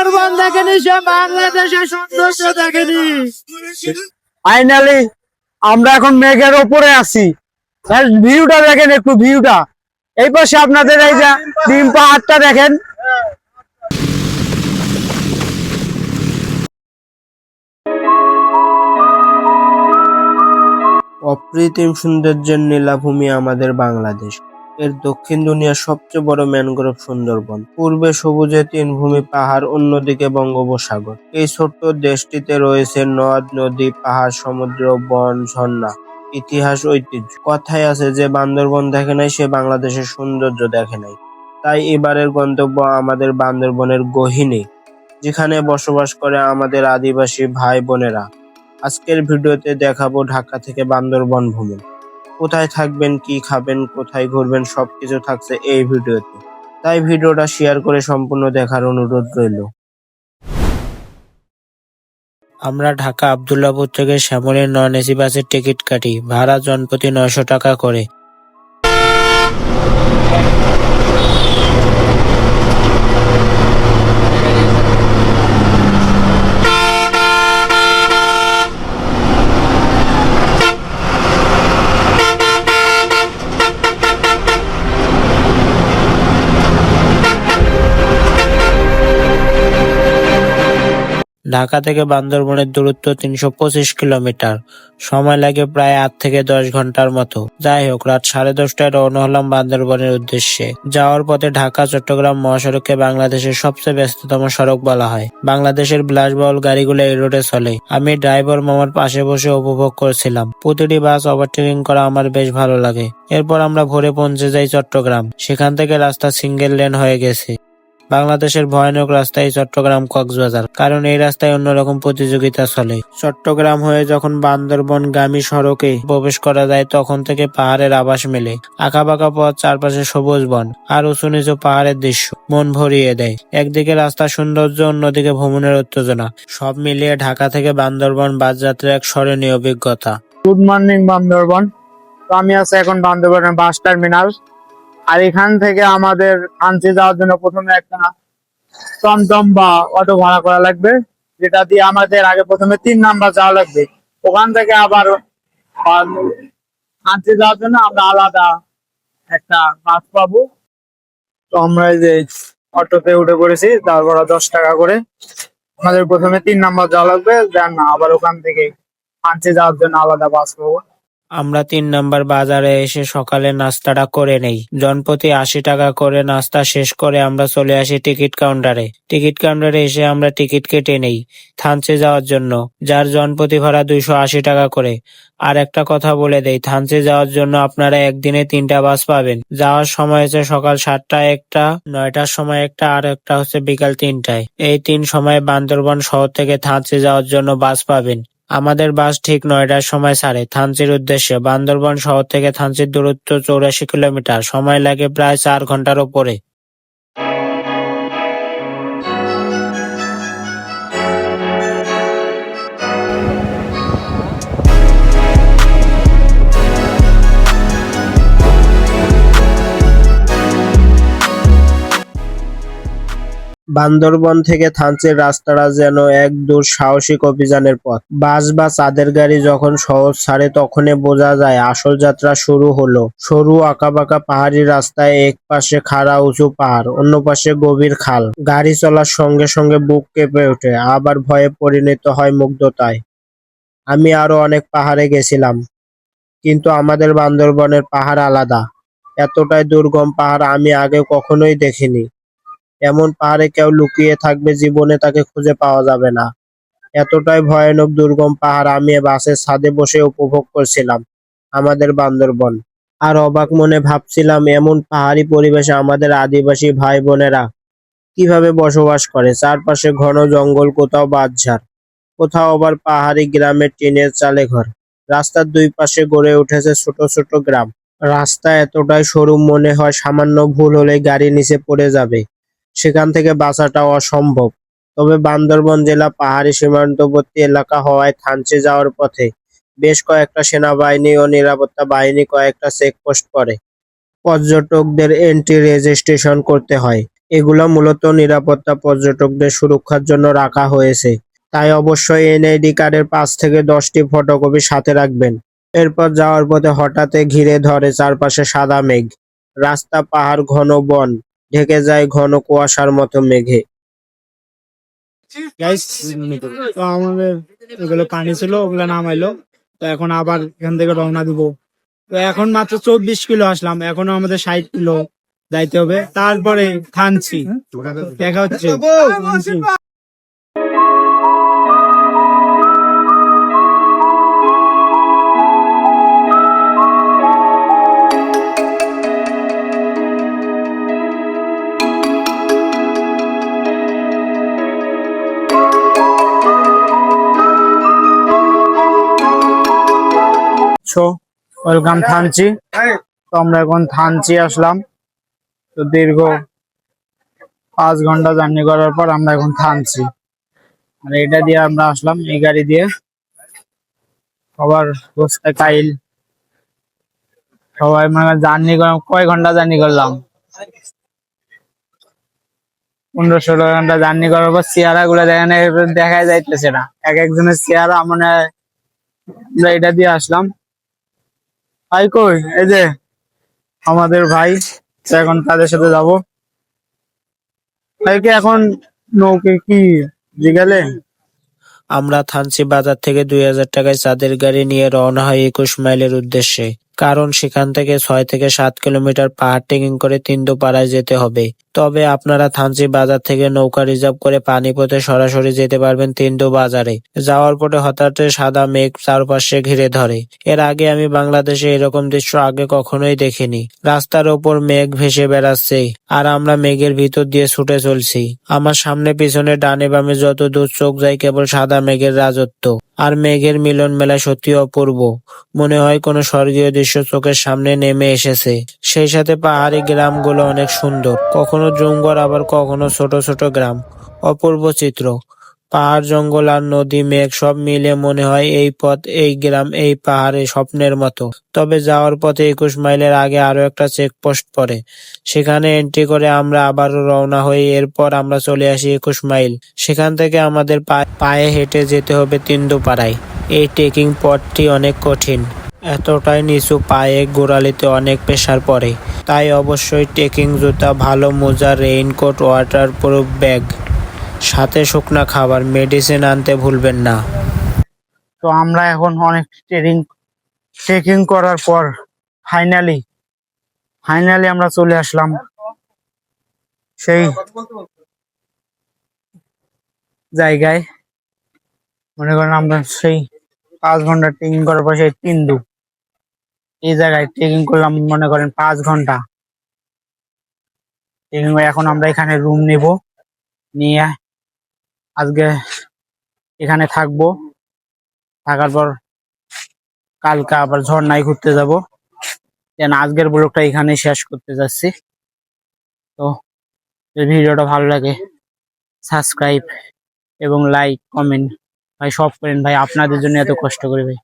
বান্দরবান দেখেনি, সে বাংলাদেশের সৌন্দর্য দেখেনি। ফাইনালি আমরা এখন মেঘের ওপরে আছি। ভিউটা দেখেন একটু, ভিউটা। এই পাশে আপনাদের এই যে ডিম পাহাড়টা দেখেন। অপ্রতিম সৌন্দর্যের নীলাভূমি আমাদের বাংলাদেশ। এর দক্ষিণ দুনিয়ার সবচেয়ে বড় ম্যানগ্রোভ সুন্দরবন। পূর্বে সবুজে তিন ভূমি পাহাড়, অন্যদিকে বঙ্গোপসাগর। এই ছোট্ট দেশটিতে রয়েছে নদ, নদী, পাহাড়, সমুদ্র, বন, ঝর্ণা, ইতিহাস, ঐতিহ্য। কথায় আছে যে বান্দরবন দেখে নাই, সে বাংলাদেশের সৌন্দর্য দেখে নাই। তাই এবারের গন্তব্য আমাদের বান্দরবনের গহিনী, যেখানে বসবাস করে আমাদের আদিবাসী ভাই বোনেরা আজকের ভিডিওতে দেখাবো ঢাকা থেকে বান্দরবন ভ্রমণ। কোথায় থাকবেন, কি খাবেন, কোথায় ঘুরবেন সব কিছু থাকছে এই ভিডিওতে। তাই ভিডিওটা শেয়ার করে সম্পূর্ণ দেখার অনুরোধ রইল। আমরা ঢাকা আবদুল্লাপুর থেকে শ্যামলের নন এসি বাসের টিকিট কাটি। ভাড়া জনপ্রতি নয়শো টাকা করে। ঢাকা থেকে বান্দরবনের দূরত্ব তিনশো পঁচিশ কিলোমিটার। সময় লাগে প্রায় আট থেকে দশ ঘণ্টার মতো। যাই হোক, রাত সাড়ে দশটায় রওনা হলাম বান্দরবনের উদ্দেশ্যে। যাওয়ার পথে ঢাকা, চট্টগ্রাম মহাসড়ককে বাংলাদেশের সবচেয়ে ব্যস্ততম সড়ক বলা হয়। বাংলাদেশের বিলাসবহুল গাড়িগুলো এই রোডে চলে। আমি ড্রাইভার মামার পাশে বসে উপভোগ করছিলাম। প্রতিটি বাস ওভারটেকিং করা আমার বেশ ভালো লাগে। এরপর আমরা ভোরে পৌঁছে যাই চট্টগ্রাম। সেখান থেকে রাস্তা সিঙ্গেল লেন হয়ে গেছে। বাংলাদেশের ভয়ানক রাস্তায় চট্টগ্রাম কক্সবাজার। কারণ এই রাস্তায় অন্যরকম প্রতিযোগিতা চলে। চট্টগ্রাম হয়ে যখন বান্দরবন গামী সড়কে প্রবেশ করা যায়, তখন থেকে পাহাড়ের আবাস মেলে। আঁকাবাঁকা পথ, চারপাশে সবুজ বন আর উঁচু নিচু পাহাড়ের দৃশ্য। মন ভরিয়ে দেয়। একদিকে রাস্তার সৌন্দর্য, অন্যদিকে ভ্রমণের উত্তেজনা। সব মিলিয়ে ঢাকা থেকে বান্দরবন বাস যাত্রার এক স্মরণীয় অভিজ্ঞতা। Good morning Bandarban. আমি আছি এখন বান্দরবনের বাস টার্মিনাল। আর এখান থেকে আমাদের আনতে যাওয়ার জন্য প্রথমে একটা টমটম বা অটো ভাড়া করা লাগবে, যেটা দিয়ে আমাদের আগে প্রথমে তিন নাম্বার যাওয়া লাগবে। ওখান থেকে আবার আনতে যাওয়ার জন্য আমরা আলাদা একটা বাস পাবো। তো আমরা যে অটোতে উঠে পড়েছি, তারপর দশ টাকা করে। আমাদের প্রথমে তিন নাম্বার যাওয়া লাগবে, দেন আবার ওখান থেকে আনতে যাওয়ার জন্য আলাদা বাস পাবো। আমরা তিন নাম্বার বাজারে এসে সকালে নাস্তাটা করে নেই। জনপ্রতি আশি টাকা করে নাস্তা শেষ করে আমরা চলে আসি টিকিট কাউন্টারে। টিকিট কাউন্টারে এসে আমরা টিকিট কেটে নেই থানচে যাওয়ার জন্য, যার জনপ্রতি ভাড়া দুইশো আশি টাকা করে। আর একটা কথা বলে দেই, থানচে যাওয়ার জন্য আপনারা একদিনে তিনটা বাস পাবেন। যাওয়ার সময় হচ্ছে সকাল সাতটায় একটা, নয়টার সময় একটা, আর একটা হচ্ছে বিকাল তিনটায়। এই তিন সময় বান্দরবন শহর থেকে থানচে যাওয়ার জন্য বাস পাবেন। আমাদের বাস ঠিক নয়টার সময় ছাড়ে। থানচির উদ্দেশ্যে বান্দরবন শহর থেকে থানচির দূরত্ব চৌরাশি কিলোমিটার। সময় লাগে প্রায় চার ঘণ্টার ওপরে। বান্দরবন থেকে থানচির রাস্তাটা যেন এক দূর সাহসিক অভিযানের পথ। বাস বা চাঁদের গাড়ি যখন সহজ ছাড়ে তখনই বোঝা যায় আসল যাত্রা শুরু হলো। সরু আঁকাবাঁকা পাহাড়ি রাস্তায় এক পাশে খাড়া উঁচু পাহাড়, অন্য পাশে গভীর খাল। গাড়ি চলার সঙ্গে সঙ্গে বুক কেঁপে ওঠে, আবার ভয়ে পরিণত হয় মুগ্ধতায়। আমি আরও অনেক পাহাড়ে গেছিলাম, কিন্তু আমাদের বান্দরবনের পাহাড় আলাদা। এতটাই দুর্গম পাহাড় আমি আগে কখনোই দেখিনি। এমন পাহাড়ে কেউ লুকিয়ে থাকবে জীবনে তাকে খুঁজে পাওয়া যাবে না। এতটাই ভয়ানক দুর্গম পাহাড় আমি বাসের ছাদে বসে উপভোগ করছিলাম, আমাদের বান্দরবন। আর অবাক মনে ভাবছিলাম, এমন পাহাড়ি পরিবেশে আমাদের আদিবাসী ভাই বোনেরা কীভাবে বসবাস করে? চারপাশে ঘন জঙ্গল, কোথাও বাঁশঝাড় কোথাও আবার পাহাড়ি গ্রামের টিনের চালে ঘর। রাস্তার দুই পাশে গড়ে উঠেছে ছোট ছোট গ্রাম। রাস্তা এতটাই সরু মনে হয়, সামান্য ভুল হলে গাড়ি নিচে পড়ে যাবে। সেখান থেকে বাঁচাটা অসম্ভব। তবে বান্দরবন জেলা পাহাড়ি সীমান্তবর্তী এলাকা হওয়ায় থানচি যাওয়ার পথে বেশ কয়েকটা সেনাবাহিনী ও নিরাপত্তা বাহিনী কয়েকটা চেকপোস্ট করে পর্যটকদের এন্ট্রি রেজিস্ট্রেশন করতে হয়। এগুলো মূলত নিরাপত্তা পর্যটকদের সুরক্ষার জন্য রাখা হয়েছে। তাই অবশ্যই এনআইডি কার্ডের পাঁচ থেকে দশটি ফটোকপি সাথে রাখবেন। এরপর যাওয়ার পথে হঠাৎ ঘিরে ধরে চারপাশে সাদা মেঘ। রাস্তা পাহাড় ঘন বন। ঢেকে যায় ঘন কুয়াশার মতো মেঘে। গাইস তো আমাদের ওগুলো পানি ছিল ওগুলো নামাইলো। তো এখন আবার এখান থেকে রওনা দিব। তো এখন মাত্র চব্বিশ কিলো আসলাম। এখনও আমাদের ষাট কিলো যাইতে হবে। তারপরে থানছি দেখা হচ্ছে। So welcome Thanchi. তো আমরা এখন থানচি আসলাম। তো দীর্ঘ পাঁচ ঘণ্টা জার্নি করার পর আমরা এখন থানচি। আর এটা দিয়ে আমরা আসলাম এই গাড়ি দিয়ে। সবার বসতে কাইল। সবাই মানে জার্নি করলাম কয় ঘণ্টা জার্নি করলাম? পনেরো ষোলো ঘণ্টা জার্নি করার পর চেহারা গুলো দেখা যাইতেছে না। এক একজনের চেহারা মানে আমরা এটা দিয়ে আসলাম। ভাই কই? এই যে আমাদের ভাই এখন তাদের সাথে যাব। ভাইকে এখন নৌকে কি জিগালে? আমরা থানচি বাজার থেকে দুই হাজার টাকায় চাঁদের গাড়ি নিয়ে রওনা হয় একুশ মাইলের উদ্দেশ্যে। কারণ সেখান থেকে ছয় থেকে সাত কিলোমিটার পাহাড় ট্রেকিং করে তিনদুপাড়ায় যেতে হবে। তবে আপনারা থানচি বাজার থেকে নৌকা রিজার্ভ করে পানিপথে সরাসরি যেতে পারবেন তিনদু বাজারে। যাওয়ার পরে হঠাৎ সাদা মেঘ চারপাশে ঘিরে ধরে। এর আগে আমি বাংলাদেশে এরকম দৃশ্য আগে কখনোই দেখিনি। রাস্তার ওপর মেঘ ভেসে বেড়াচ্ছে, আর আমরা মেঘের ভিতর দিয়ে ছুটে চলছি। আমার সামনে পিছনে ডানে বামে যত দূর চোখ যায় কেবল সাদা মেঘের রাজত্ব। আর মেঘের মিলন মেলা সত্যি অপূর্ব। মনে হয় কোনো স্বর্গীয় দৃশ্য চোখের সামনে নেমে এসেছে। সেই সাথে পাহাড়ি গ্রামগুলো অনেক সুন্দর। কখনো জঙ্গল, আবার কখনো ছোট ছোট গ্রাম। অপূর্ব চিত্র। পাহাড়, জঙ্গল আর নদী, মেঘ সব মিলে মনে হয় এই পথ, এই গ্রাম, এই পাহাড়ে স্বপ্নের মতো। তবে যাওয়ার পথে একুশ মাইলের আগে আরও একটা চেকপোস্ট পড়ে। সেখানে এন্ট্রি করে আমরা আবারও রওনা হই। এরপর আমরা চলে আসি একুশ মাইল। সেখান থেকে আমাদের পায়ে হেঁটে যেতে হবে তিন্দুপাড়ায়। এই ট্রেকিং পথটি অনেক কঠিন। এতটাই নিচু পায়ে গোড়ালিতে অনেক প্রেসার পড়ে তাই অবশ্যই ট্রেকিং জুতা, ভালো মোজা, রেইনকোট ওয়াটার প্রুফ ব্যাগ, সাথে শুকনা খাবার, মেডিসিন আনতে ভুলবেন না। তো আমরা এখন অনেক ট্রেকিং ট্রেকিং করার পর ফাইনালি ফাইনালি আমরা চলে আসলাম। সেই জায়গায়। মনে করেন আমরা সেই পাঁচ ঘণ্টা ট্রেকিং করার পর সেই তিন্দু এই জায়গায় ট্রেকিং করলাম, মনে করেন পাঁচ ঘণ্টা। ট্রেকিং এখন আমরা এখানে রুম নিব। নিয়ে আজকে এখানে থাকব। থাকার পর কালকে আবার ঝর্ণায় ঘুরতে যাব। দেন আজকের ব্লগটা এখানে শেষ করতে যাচ্ছি। তো যদি ভিডিওটা ভালো লাগে সাবস্ক্রাইব এবং লাইক কমেন্ট ভাই, সব করেন ভাই, আপনাদের জন্য এত কষ্ট করি ভাই।